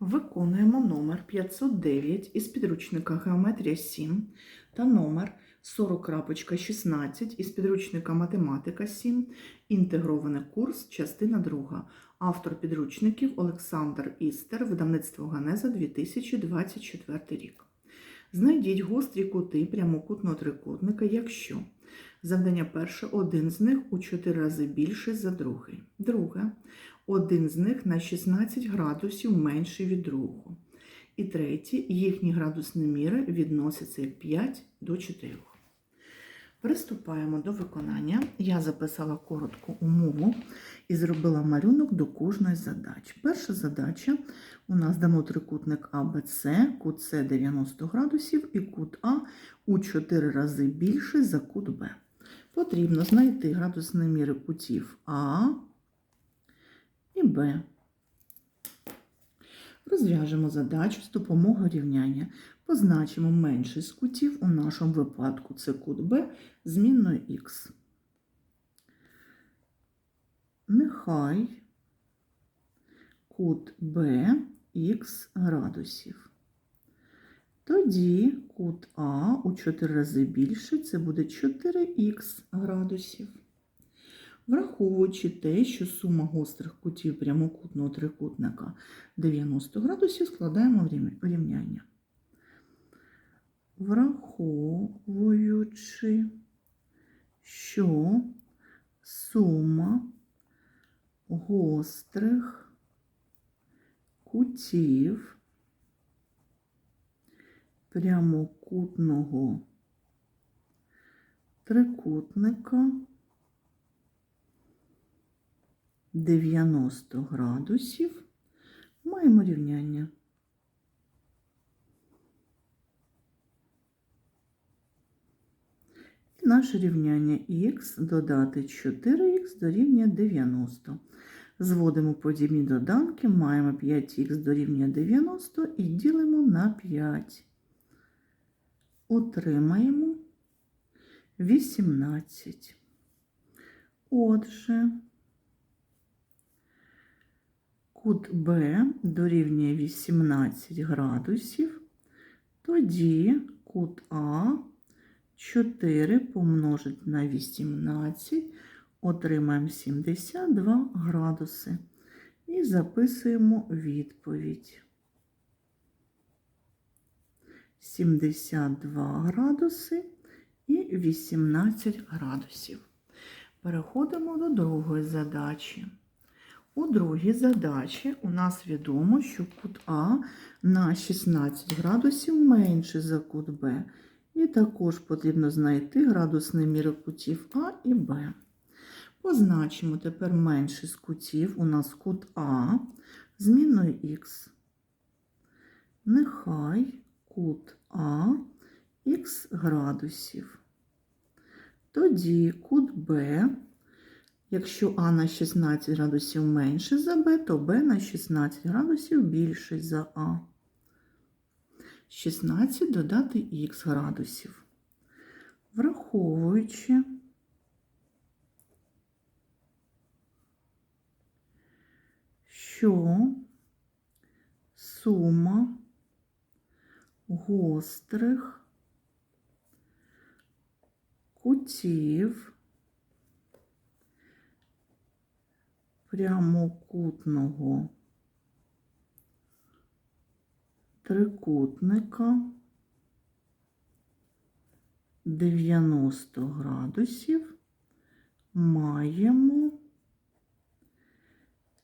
Виконуємо номер 509 із підручника Геометрія 7 та номер 40.16 із підручника Математика 7, інтегрований курс, частина 2. Автор підручників Олександр Істер, видавництво Ганеза 2024 рік. Знайдіть гострі кути прямокутного трикутника, якщо завдання перше, один з них у 4 рази більший за другий. Друге, один з них на 16 градусів менший від другого. І третє, їхні градусні міри відносяться як 5 до 4. Приступаємо до виконання. Я записала коротку умову і зробила малюнок до кожної задачі. Перша задача у нас дано трикутник АБЦ, кут С 90 градусів і кут А у 4 рази більший за кут Б. Потрібно знайти градусні міри кутів А і Б. Розв'яжемо задачу з допомогою рівняння. Позначимо менший з кутів, у нашому випадку це кут Б змінною х. Нехай кут Б х градусів. Тоді кут А у 4 рази більше, це буде 4х градусів. Враховуючи те, що сума гострих кутів прямокутного трикутника 90 градусів, складаємо рівняння. Враховуючи, що сума гострих кутів прямокутного трикутника 90 градусів маємо рівняння. І наше рівняння х додати 4х дорівнює 90. Зводимо подібні доданки, маємо 5х дорівнює 90 і ділимо на 5. Отримаємо 18. Отже, кут Б дорівнює 18 градусів, тоді кут А 4 помножить на 18, отримаємо 72 градуси. І записуємо відповідь. 72 градуси і 18 градусів. Переходимо до другої задачі. У другій задачі у нас відомо, що кут А на 16 градусів менший за кут Б. І також потрібно знайти градусні міри кутів А і Б. Позначимо тепер менший з кутів у нас кут А змінною х. Нехай кут А х градусів. Тоді кут Б. Якщо А на 16 градусів менше за Б, то Б на 16 градусів більший за А. 16 додати х градусів. Враховуючи, що сума гострих кутів прямокутного трикутника 90 градусів маємо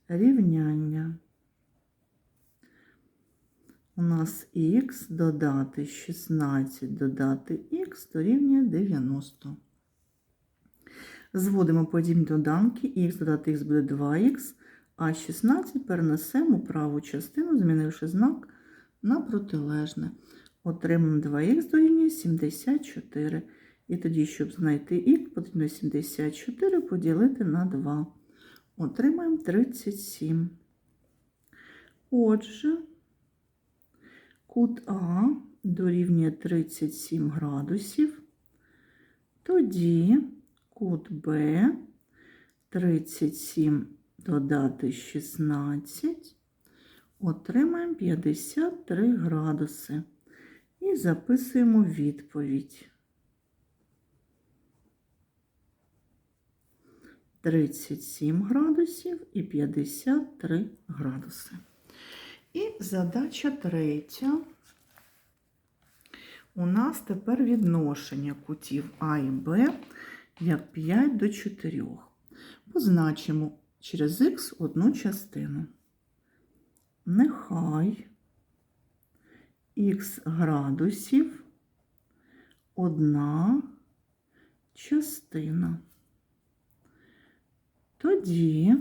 рівняння. У нас х додати 16 додати х дорівнює 90. Зводимо подібні доданки, х додати х буде 2х, а 16 перенесемо праву частину, змінивши знак на протилежне. Отримаємо 2х дорівнює 74. І тоді, щоб знайти х, потрібно 74 поділити на 2. Отримаємо 37. Отже, кут А дорівнює 37 градусів. Тоді кут Б 37 додати 16 Отримаємо 53 градуси. І записуємо відповідь. 37 градусів і 53 градуси. І задача третя. У нас тепер відношення кутів А і Б як 5 до 4. Позначимо через х одну частину. Нехай х градусів одна частина. Тоді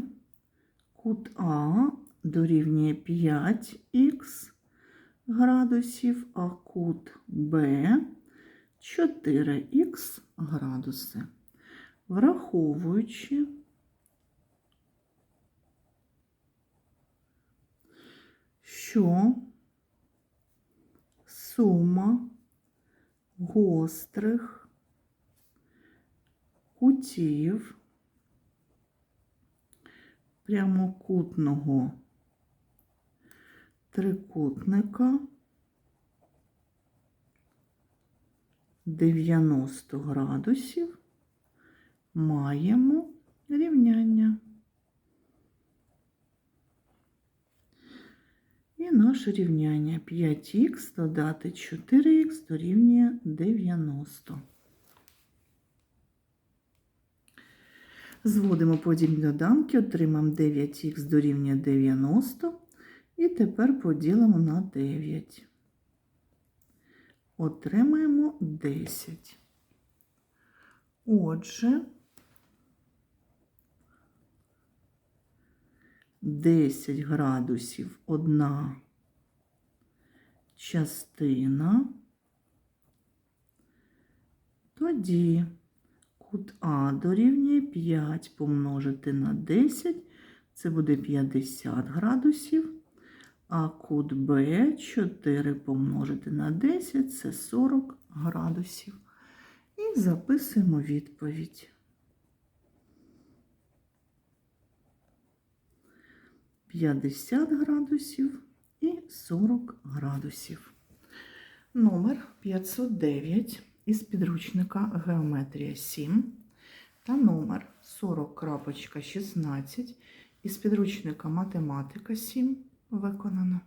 кут А дорівнює 5х градусів, а кут Б 4х градуси. Враховуючи, що сума гострих кутів прямокутного трикутника 90 градусів маємо рівняння. І наше рівняння 5х додати 4х дорівнює 90. Зводимо подібні доданки, отримаємо 9х дорівнює 90. І тепер поділимо на 9. Отримаємо 10. Отже, 10 градусів одна частина. Тоді кут А дорівнює 5 помножити на 10, це буде 50 градусів. А кут Б 4 помножити на 10 це 40 градусів. І записуємо відповідь. 50 градусів і 40 градусів. Номер 509 із підручника Геометрія 7 та номер 40.16 із підручника Математика 7 виконано.